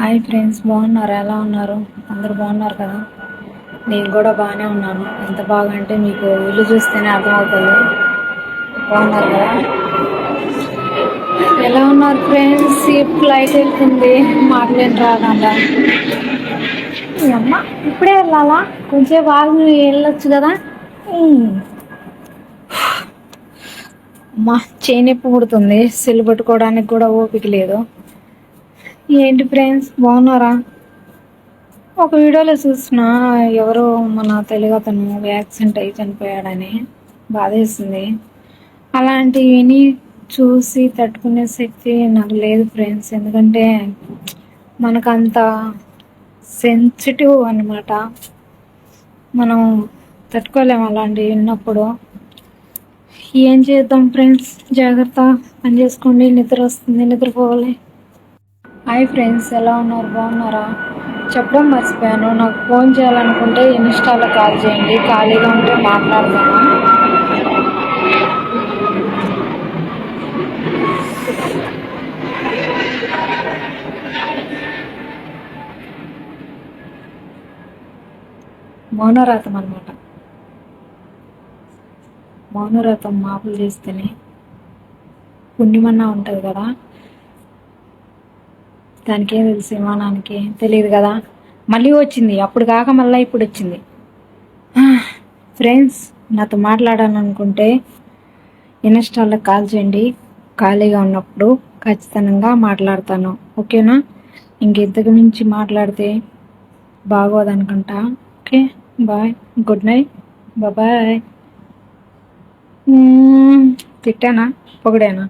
Hi friends బాగున్నారు? ఎలా ఉన్నారు? అందరు బాగున్నారు కదా? నేను కూడా బాగానే ఉన్నాను. ఎంత బాగా అంటే మీకు ఇల్లు చూస్తేనే అర్థమవుతుంది. బాగున్నారు కదా? ఎలా ఉన్నారు ఫ్రెండ్స్? ఇప్పుడు లైట్ వెళ్తుంది. మాట్లాడి రాకుండా అమ్మ ఇప్పుడే వెళ్ళాలా? కొంచెం బాగా వెళ్ళొచ్చు కదా? ఉమ్. అమ్మా చేనొప్పి పుడుతుంది. సెల్ పట్టుకోవడానికి కూడా ఓపిక లేదు. ఏంటి ఫ్రెండ్స్? బాగున్నారా? ఒక వీడియోలో చూసిన ఎవరో మన తెలుగు అతను యాక్సిడెంట్ అయి చనిపోయాడని బాధేస్తుంది అలాంటివి విని చూసి తట్టుకునే శక్తి నాకు లేదు ఫ్రెండ్స్. ఎందుకంటే మనకంత సెన్సిటివ్ అన్నమాట. మనం తట్టుకోలేము అలాంటివి విన్నప్పుడు. ఏం చేద్దాం ఫ్రెండ్స్? జాగ్రత్త. పని చేసుకోండి. నిద్ర వస్తుంది. నిద్రపోవాలి. హాయ్ ఫ్రెండ్స్ ఎలా ఉన్నారు? బాగున్నారా? చెప్పడం మర్చిపోయాను. నాకు ఫోన్ చేయాలనుకుంటే ఇన్స్టాలో కాల్ చేయండి. ఖాళీగా ఉంటే మాట్లాడతాను మౌనరాతం అనమాట మౌనరాతం మాపులు చేస్తేనే పుణ్యమన్నా ఉంటుంది కదా? దానికేం తెలుసు విమానానికి. తెలియదు కదా? మళ్ళీ వచ్చింది. అప్పుడు కాక మళ్ళీ ఇప్పుడు వచ్చింది. ఫ్రెండ్స్ నాతో మాట్లాడాలనుకుంటే ఇన్స్టాల్లో కాల్ చేయండి. ఖాళీగా ఉన్నప్పుడు ఖచ్చితంగా మాట్లాడతాను. ఓకేనా? ఇంకెంతకు మించి మాట్లాడితే బాగోదనుకుంటా. Okay? Bye. Good night. Bye తిట్టానా? పొగిడానా?